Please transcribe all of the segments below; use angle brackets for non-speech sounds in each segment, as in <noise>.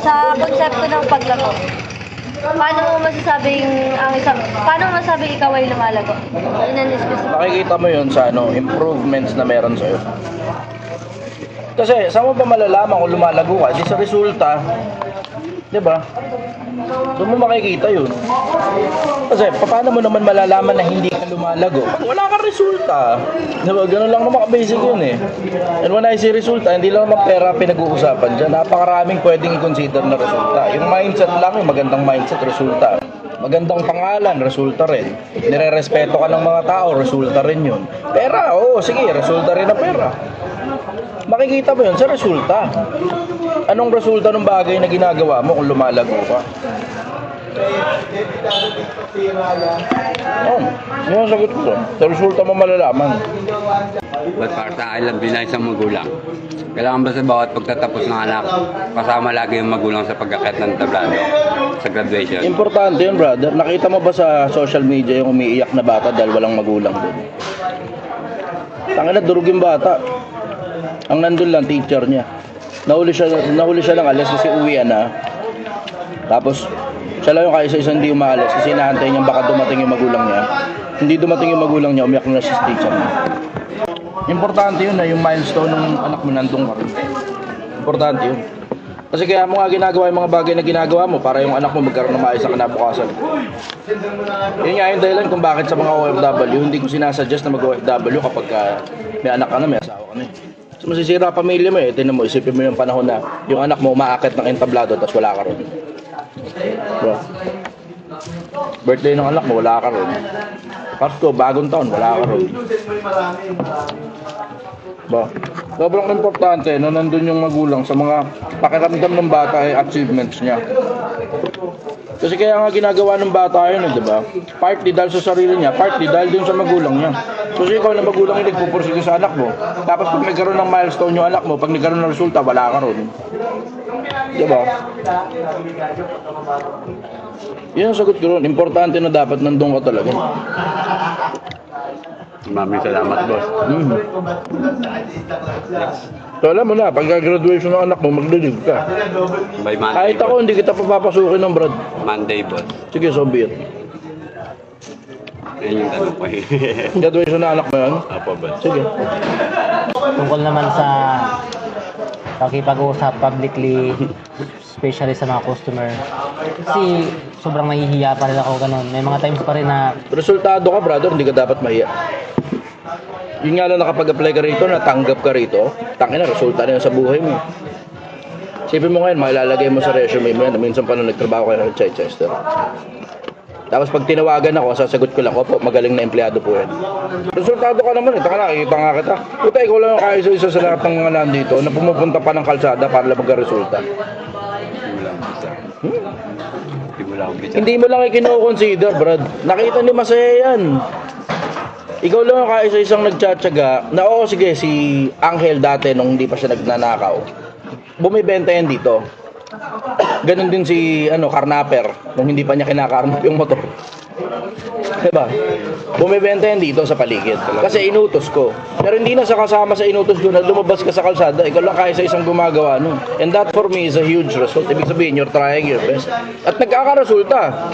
Sa konsepto ng paglago, paano mo masasabing ang isang, paano mo masasabing ikaw ay lumalago? In. Makikita mo yun sa ano, improvements na meron sa'yo. Kasi, saan mo ba malalaman kung lumalago ka? Di sa resulta, di ba? Doon mo makikita yun. Kasi, paano mo naman malalaman na hindi ka lumalago? Wala kang resulta. Di ba? Ganun lang naman ka-basic yun eh. And when I say resulta, hindi lang naman pera pinag-uusapan dyan. Napakaraming pwedeng i-consider na resulta. Yung mindset lang, yung magandang mindset, resulta. Magandang pangalan, resulta rin. Nire-respeto ka ng mga tao, resulta rin yun. Pera, oo, sige, resulta rin ang pera. Makikita mo yun sa resulta. Anong resulta ng bagay na ginagawa mo kung lumalago ka? Oo, yun ang sagot ko. Sa resulta mo malalaman. But para sa akin lang bilang isang magulang, kailangan ba sa bawat pagtatapos ng anak, kasama lagi yung magulang sa pagkakit ng tablado sa graduation? Importante yun, brother. Nakita mo ba sa social media yung umiiyak na bata dahil walang magulang doon? Tangina, durog yung bata. Ang nandun lang, teacher niya. Nahuli siya, nahuli siya lang alas kasi uwian na. Tapos, siya lang yung kaisa isang hindi umaalis kasi inaantay niya baka dumating yung magulang niya. Hindi dumating yung magulang niya, umiyak na si teacher niya. Importante yun na yung milestone ng anak mo nandun ka rin. Importante yun. Kasi kaya mo nga ginagawa yung mga bagay na ginagawa mo para yung anak mo magkaroon ng maayos na kinabukasan. Yun nga yung dahilan kung bakit sa mga OFW, hindi ko sinasuggest na mag-OFW kapag ka may anak ka na, may asawa ka na. Masisira ang pamilya mo eh. Tinan mo, isipin mo yung panahon na yung anak mo umaakit ng entablado tapos wala ka ron. Diba? Birthday ng anak mo, wala ka ron. Pasko, bagong taon, wala ka ron. Ba? Sobrang importante na nandun yung magulang sa mga pakiramdam ng bata ay achievements niya. Kasi kaya nga ginagawa ng bata yun, eh, di ba? Partly dahil sa sarili niya, partly dahil dun sa magulang niya. Kasi ikaw na magulang yung nagpupursige sa anak mo. Tapos pag nagkaroon ng milestone yung anak mo, pag nagkaroon ng resulta, wala ka ron. Di ba? Yun ang sagot ko ron. Importante na dapat nandun ka talaga. Maraming salamat, boss. Mm. So alam mo na, pag graduation ng anak mo, maglilig ka. By Monday, Kahit ako, hindi kita papapasukin ng brad. Monday, boss. Sige, so be it. Yan yung tanong ko eh. Graduation ng anak mo yan? Apo, boss. Sige. tungkol naman sa pakipag-usap publicly, especially sa mga customer. Kasi sobrang nahihiya pa rin ako ganun. May mga times pa rin na Resultado ka, brother, hindi ka dapat mahiya. Yun nga lang nakapag-apply ka rito, natanggap ka rito, tangin na, resulta na yun sa buhay mo. Sipin mo ngayon, mailalagay mo sa resume mo yan, minsan pa nung nagtrabaho kayo ng Chichester. Tapos pag tinawagan ako, sasagot ko lang, opo, magaling na empleyado po yan. Resultado ka naman, eh. Taka na, nakikita nga kita. Puta, ikaw lang yung kaisa isa sa lahat ng mga nandito na pumupunta pa ng kalsada para lang magka-resulta. Lang. Hmm? Hindi mo lang lang i-consider, Brad. Nakita ni masaya yan. Ikaw lang ang kaisa-isang nagtsatsaga na oo, sige, si Angel dati nung hindi pa siya nagnanakaw. Bumibenta yan dito. Ganon din si ano, Carnapper nung hindi pa niya kinakarnap yung motor. Diba? Bumibenta yan dito sa paligid. Kasi inutos ko. Pero hindi na sa kasama sa inutos ko na lumabas ka sa kalsada. Ikaw lang kaya sa isang gumagawa nun. And that for me is a huge result. Ibig sabihin, you're trying your best. At nagkakaresulta.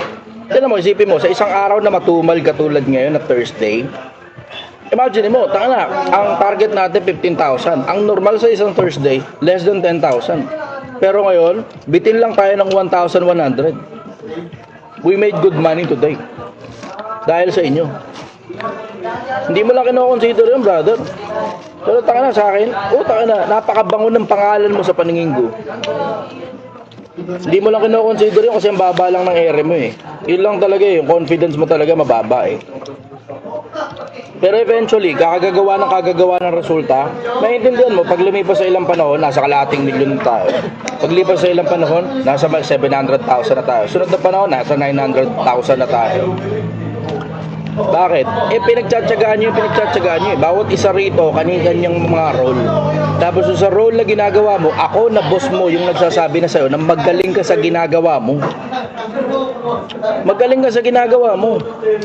Tignan mo, isipin mo, sa isang araw na matumal katulad ngayon na Thursday, Imagine mo, tanga na, ang target natin 15,000. Ang normal sa isang Thursday, less than 10,000. Pero ngayon, bitin lang tayo ng 1,100. We made good money today. Dahil sa inyo. Hindi mo lang kinoconsider yun, brother. Pero tanga na sa akin, oh, tanga na, napakabango ng pangalan mo sa paningin ko. Hindi mo lang kinoconsider yun kasi ang baba lang ng ere mo eh. Yun lang talaga eh, yung confidence mo talaga mababa eh. Pero eventually, kakagagawa ng kagagawa ng resulta, maintindihan mo, pag lumipas sa ilang panahon, nasa kalating milyon na tayo. Pag lipas sa ilang panahon, nasa 700,000 na tayo. Sunod na panahon, nasa 900,000 na tayo. Bakit? Eh, pinagtsatsagaan nyo pinagtsatsagaan nyo eh. Bawat isa rito, kani-kanyang mga role. Tapos sa role na ginagawa mo, ako na boss mo yung nagsasabi na sa'yo na magaling ka sa ginagawa mo. Magaling ka sa ginagawa mo.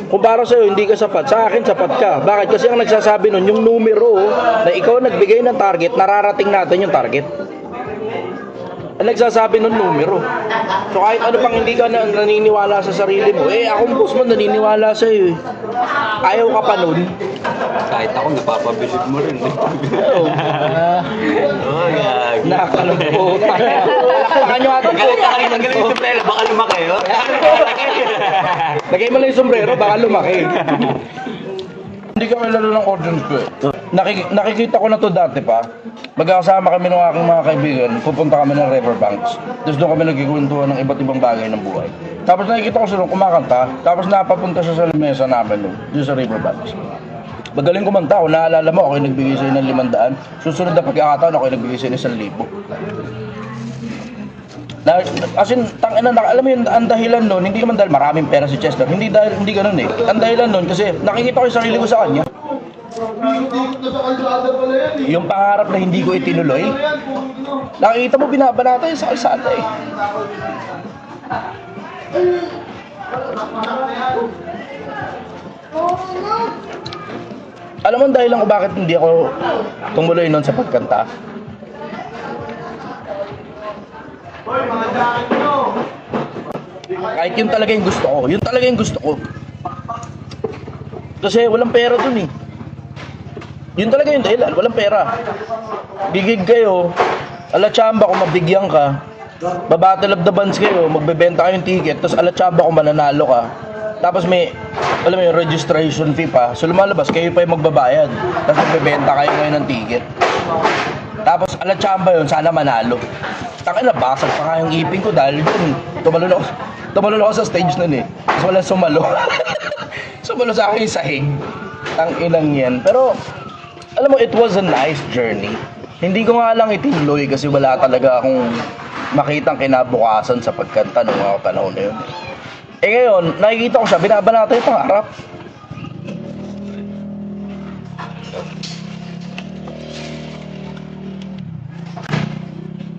Kung para sa'yo, hindi ka sapat. Sa akin, sapat ka. Bakit? Kasi ang nagsasabi nun, yung numero na ikaw nagbigay ng target, nararating natin yung target. Ang nagsasabi ng numero. So kahit ano pang hindi ka na, naniniwala sa sarili mo, eh akong boss mo naniniwala sa iyo eh. Ayaw ka pa nun. Kahit ako, napapabilib mo rin. Oo. <laughs> Ah, Oo, gag. Nakakalabutan. Palakpakan nyo ata po. Galing galing yung sombrero, baka lumaki, oh. Lagay mo lang yung sombrero, baka lumaki. <laughs> Hindi ka kilala ng audience ko eh. Nakik- nakikita ko na to dati pa. Magkakasama kami ng aking mga kaibigan, pupunta kami ng Riverbanks. Tapos doon kami nagkikwentuhan ng iba't ibang bagay ng buhay. Tapos nakikita ko sila kumakanta, tapos napapunta siya sa lamesa namin doon, doon sa Riverbanks. Magaling kumanta ako, naalala mo ako yung nagbigay sa'yo ng limandaan. Susunod na pagkakataon ako nagbigay sa'yo ng isang libo. Na, as in, tangina na, alam mo yun, ang dahilan nun, hindi naman dahil maraming pera si Chester, hindi dahil, hindi ganun eh. Ang dahilan nun, kasi nakikita ko yung sarili ko sa kanya. Yung pangarap na hindi ko itinuloy, nakikita mo binabanata yun sa kalsada eh. Alam mo ang dahilan ko bakit hindi ako tumuloy nun sa pagkanta? Kahit yun talaga yung gusto ko. Yun talaga yung gusto ko. Kasi walang pera dun eh. Yun talaga yung dahilan. Walang pera. Bigig kayo. Ala chamba kung mabigyan ka. Babattle of the bands kayo. Magbebenta kayong ticket. Tapos ala chamba kung mananalo ka. Tapos may, alam mo yung registration fee pa. So lumalabas, kayo pa yung magbabayad. Tapos magbebenta kayo ngayon ng ticket. Tapos ala chamba yun, sana manalo. Taka na, basag pa nga yung ipin ko dahil dun. Tumalon ako, tumalon ako sa stage nun eh. Tapos wala sumalo. <laughs> sumalo sa akin yung sahig. Tang inang yan. Pero, alam mo, it was a nice journey. Hindi ko nga lang itinuloy kasi wala talaga akong makitang kinabukasan sa pagkanta ng mga panahon na yun. Eh ngayon, nakikita ko siya, binabanata yung pangarap.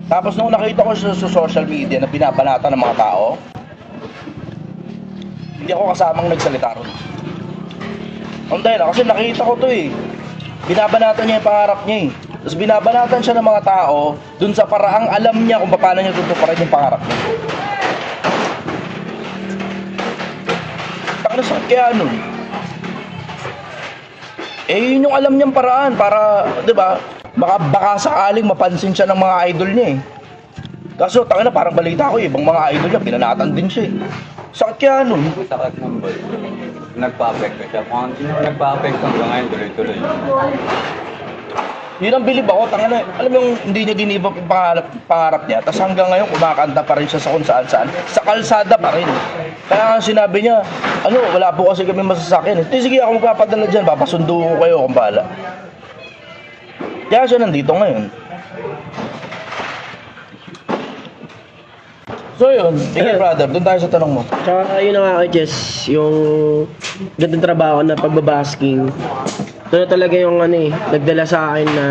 Tapos nung nakita ko siya sa social media na binabanata ng mga tao, hindi ako kasamang nagsalita ron. Ang dahil kasi nakita ko to eh. Binabanatan niya yung pangarap niya eh. Tapos binabanatan siya ng mga tao dun sa paraang alam niya kung paano niya tutuparin yung pangarap niya. Taka na sakit kaya nun. Eh, yun yung alam niyang paraan para, di ba, baka, baka sakaling mapansin siya ng mga idol niya eh. Kaso, tanga na, parang balita ko eh, ibang mga idol niya, binanatan din siya eh. Sakit kaya nun. Sakit ng ka siya. Kung sino nagpa-affect hanggang ngayon, tuloy-tuloy. Yun ang bilib ako, tanga na, alam mo yung hindi niya giniba yung pangarap, pangarap niya, tapos hanggang ngayon kumakanta pa rin siya sa kung saan saan, sa kalsada pa rin. Kaya nga sinabi niya, ano, wala po kasi kami masasakyan. Eh, sige ako magpapadala dyan, papasundo ko kayo kung bahala. Kaya siya nandito ngayon. So yun, sige brother, doon tayo sa tanong mo. Tsaka yun na nga kay Jess, yung gandang trabaho na pagbabasking. Ito na talaga yung ano eh, nagdala sa akin na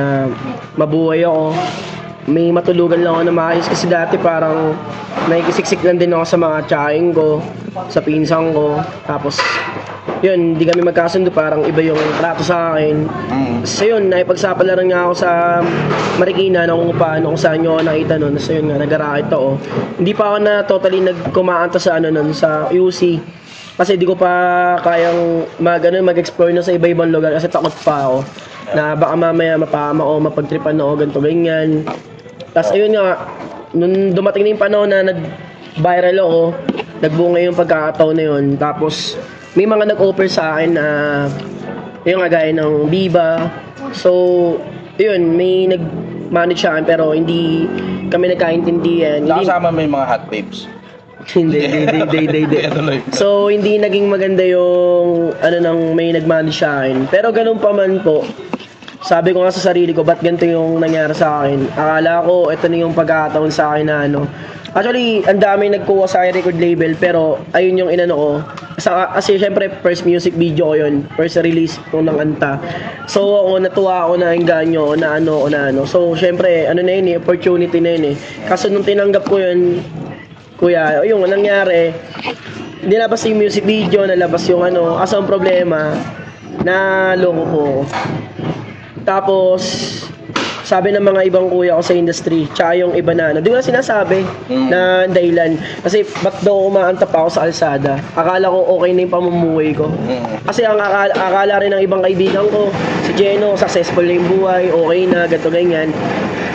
mabuhay ako. May matulugan lang ako na maayos kasi dati parang nakikisiksik lang din ako sa mga tsaing ko, sa pinsang ko. Tapos yun, hindi kami magkasundo, parang iba yung trato sa akin. So yun, naipagsapalan nga ako sa Marikina na kung paano kung saan nyo ako nakita nun. So yun nga, nag-racket ako. Hindi pa ako na totally nagkumaanta sa ano nun, sa UC. Kasi di ko pa kayang mag, ano, mag-explore na sa iba-ibang lugar kasi takot pa ako. Na baka mamaya mapahama ako, mapagtripan ako, ganito, ganyan. Tapos ayun nga, nung dumating na yung panahon na nag-viral ako, nagbunga yung pagkakataon na yun. Tapos may mga nag-offer sa akin na yung nga gaya ng Viva. So, yun, may nag-manage sa akin pero hindi kami nagkaintindihan. Nakasama mo yung mga hot babes. <laughs> hindi, hindi, hindi, hindi, hindi. <laughs> So, hindi naging maganda yung ano nang may nag-manage sa akin. Pero ganun pa man po, sabi ko nga sa sarili ko, ba't ganito yung nangyari sa akin? Akala ko, ito na yung pagkakataon sa akin na ano. Actually, ang dami nagkuha sa record label, pero ayun yung inano ko. Sa, kasi syempre, first music video ko yun. First release ko ng Anta. So, ako, natuwa ako na engganyo, na ano, na ano. So, syempre, ano na yun eh, opportunity na yun eh. Kaso nung tinanggap ko yun, kuya, yung nangyari, nilabas yung music video, nalabas yung ano, asa ang problema, na loko ko. Tapos, sabi ng mga ibang kuya ko sa industry, tsaka yung iba na, ano, di ko na sinasabi Mm. na dahilan. Kasi ba't daw umaantap ako sa kalsada? Akala ko okay na yung pamumuhay ko. Mm. Kasi ang akala, akala rin ng ibang kaibigan ko, si Jeno, successful na yung buhay, okay na, gato ganyan.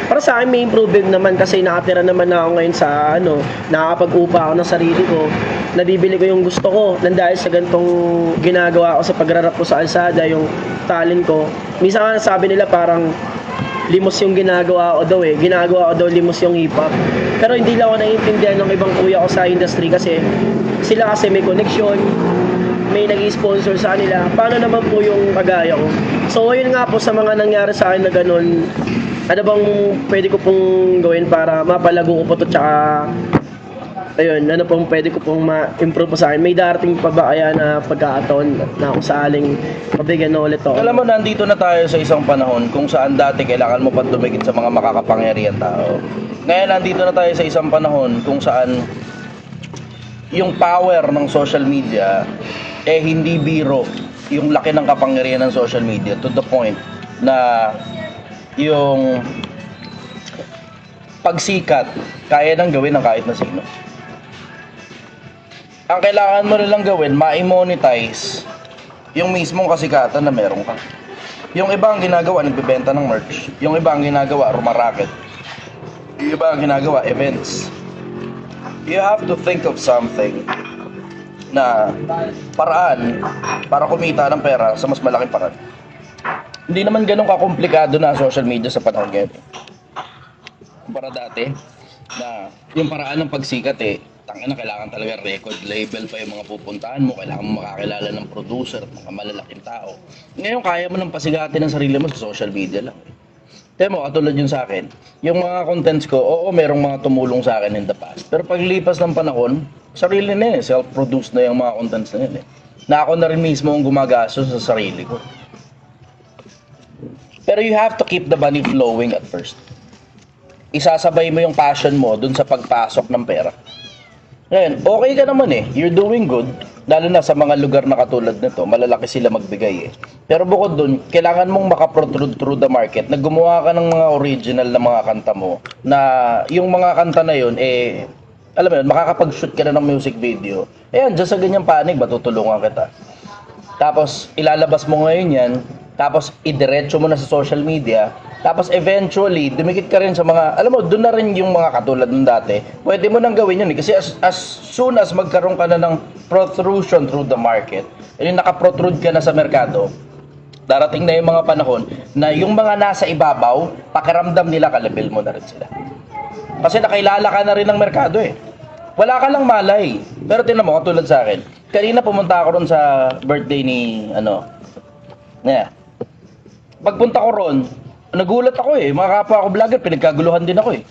Para sa akin may improvement naman kasi nakatira naman na ako ngayon sa ano, nakakapag-upa ako ng sarili ko. Nabibili ko yung gusto ko nang dahil sa gantong ginagawa ko sa pagrarap ko sa alsada, yung talent ko. Minsan nga sabi nila parang limos yung ginagawa ko daw eh. Ginagawa ko daw limos yung hip-hop. Pero hindi lang ako naiintindihan ng ibang kuya ko sa industry kasi sila kasi may connection, may nag sponsor sa kanila. Paano naman po yung kagaya ko? So, yun nga po sa mga nangyari sa akin na ganun, ano bang pwede ko pong gawin para mapalago ko po to tsaka ayun, ano pong pwede ko pong ma-improve po sa akin? May darating pa ba kaya na pagkakataon na kung saaling mabigyan na ulit ako? Alam mo, nandito na tayo sa isang panahon kung saan dati kailangan mo pa dumikit sa mga makakapangyarihan tao. Ngayon, nandito na tayo sa isang panahon kung saan yung power ng social media eh hindi biro yung laki ng kapangyarihan ng social media to the point na yung pagsikat kaya nang gawin ng kahit na sino. Ang kailangan mo nilang gawin, ma-monetize yung mismong kasikatan na meron ka. Yung iba ang ginagawa, nagbebenta ng merch. Yung iba ang ginagawa, rumaraket. Yung iba ang ginagawa, events. You have to think of something na paraan para kumita ng pera sa mas malaking paraan. Hindi naman ganun kakomplikado na social media sa panahon ngayon. Kumpara dati, na yung paraan ng pagsikat eh, tangina kailangan talaga record label pa yung mga pupuntahan mo, kailangan mo makakilala ng producer at mga malalaking tao. Ngayon kaya mo nang pasigatin ang sarili mo sa social media lang. Temo, katulad yun sa akin. Yung mga contents ko, oo, merong mga tumulong sa akin in the past. Pero paglipas ng panahon, sarili na eh. Self-produced na yung mga contents na yun eh. Na ako na rin mismo ang gumagastos sa sarili ko. Pero you have to keep the money flowing at first. Isasabay mo yung passion mo dun sa pagpasok ng pera. Ngayon, okay ka naman eh. You're doing good. Lalo na sa mga lugar na katulad nito, malalaki sila magbigay eh. Pero bukod dun, kailangan mong makaprotrude through the market na gumawa ka ng mga original na mga kanta mo na yung mga kanta na yun eh alam mo yun, makakapag-shoot ka na ng music video. Ayan, dyan sa ganyang panig, matutulungan kita. Tapos, ilalabas mo ngayon yan. Tapos, idiretso mo na sa social media. Tapos, eventually, dumikit ka rin sa mga, alam mo, doon na rin yung mga katulad ng dati. Pwede mo nang gawin yun eh. Kasi as, as soon as magkaroon ka na ng protrusion through the market, yung nakaprotrude ka na sa merkado, darating na yung mga panahon na yung mga nasa ibabaw, pakiramdam nila kalabel mo na rin sila. Kasi nakilala ka na rin ng merkado eh. Wala ka lang malay. Pero tinan mo, katulad sa akin. Kanina pumunta ako ron sa birthday ni, ano, yeah. Pagpunta ko ron, nagulat ako eh. Mga kapwa ko vlogger, pinagkaguluhan din ako eh.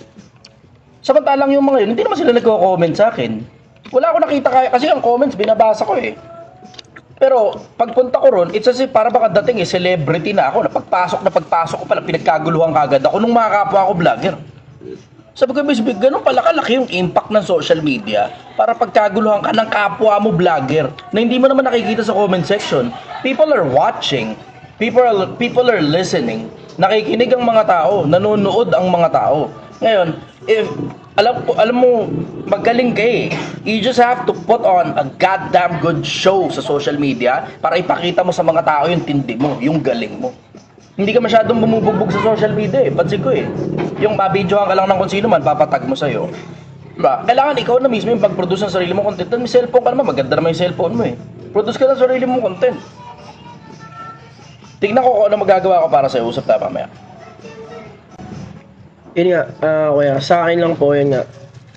Samantalang yung mga yun, hindi naman sila nagko-comment sa akin. Wala ako nakita kaya, kasi ang comments binabasa ko eh. Pero pagpunta ko ron, it's as if para baka dating eh, celebrity na ako. Na pagpasok na pagpasok ko pala, pinagkaguluhan kagad ako nung mga kapwa ko vlogger. Sabi ko, Miss Big, ganun pala kalaki yung impact ng social media para pagkaguluhan ka ng kapwa mo vlogger na hindi mo naman nakikita sa comment section. People are watching. People are, people are listening. Nakikinig ang mga tao. Nanonood ang mga tao. Ngayon, if alam ko alam mo magaling ka eh. You just have to put on a goddamn good show sa social media para ipakita mo sa mga tao yung tindi mo, yung galing mo. Hindi ka masyadong bumubugbog sa social media eh. Pansin ko eh. Yung mabidyohan ka lang ng kung sino man, papatag mo sa'yo. Diba? Kailangan ikaw na mismo yung pag-produce ng sarili mong content. May cellphone ka naman, maganda naman yung cellphone mo eh. Produce ka ng sarili mong content. Tignan ko kung ano magagawa ko para sa'yo. Usap tayo mamaya. Yun nga, ah, kuya, sa akin lang po, yun nga.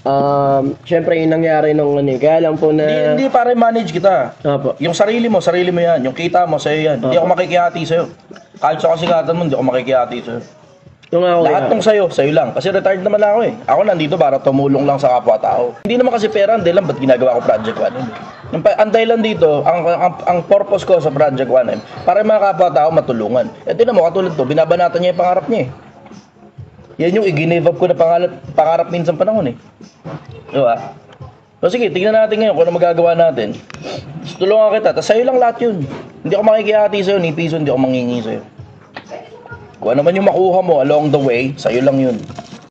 Um, Siyempre, yung nangyari nung ano, kaya lang po na... Hindi, hindi para manage kita. Opo. Yung sarili mo, sarili mo yan. Yung kita mo, sa'yo yan. Hindi ako makikihati sa'yo. Kahit sa kasikatan mo, hindi ako makikihati sa'yo. Yung kuya. Lahat ng sa'yo, sa'yo lang. Kasi retired naman ako eh. Ako nandito para tumulong lang sa kapwa-tao. Hindi naman kasi pera, hindi lang ba't ginagawa ko Project 1 Ang, ang dahilan dito, ang, ang, ang purpose ko sa Project 1 para yung mga kapwa-tao matulungan. Eh, tinan mo, katulad to, binabanatan niya yung pangarap niya eh. Yan yung i-give up ko na pangarap, pangarap minsan panahon eh. Di ba? So sige, tingnan natin ngayon kung ano magagawa natin. Tulungan kita, tapos sa'yo lang lahat yun. Hindi ako makikihati sa'yo, ni piso, hindi ako mangingi sa'yo. Kung ano man yung makuha mo along the way, sa'yo lang yun.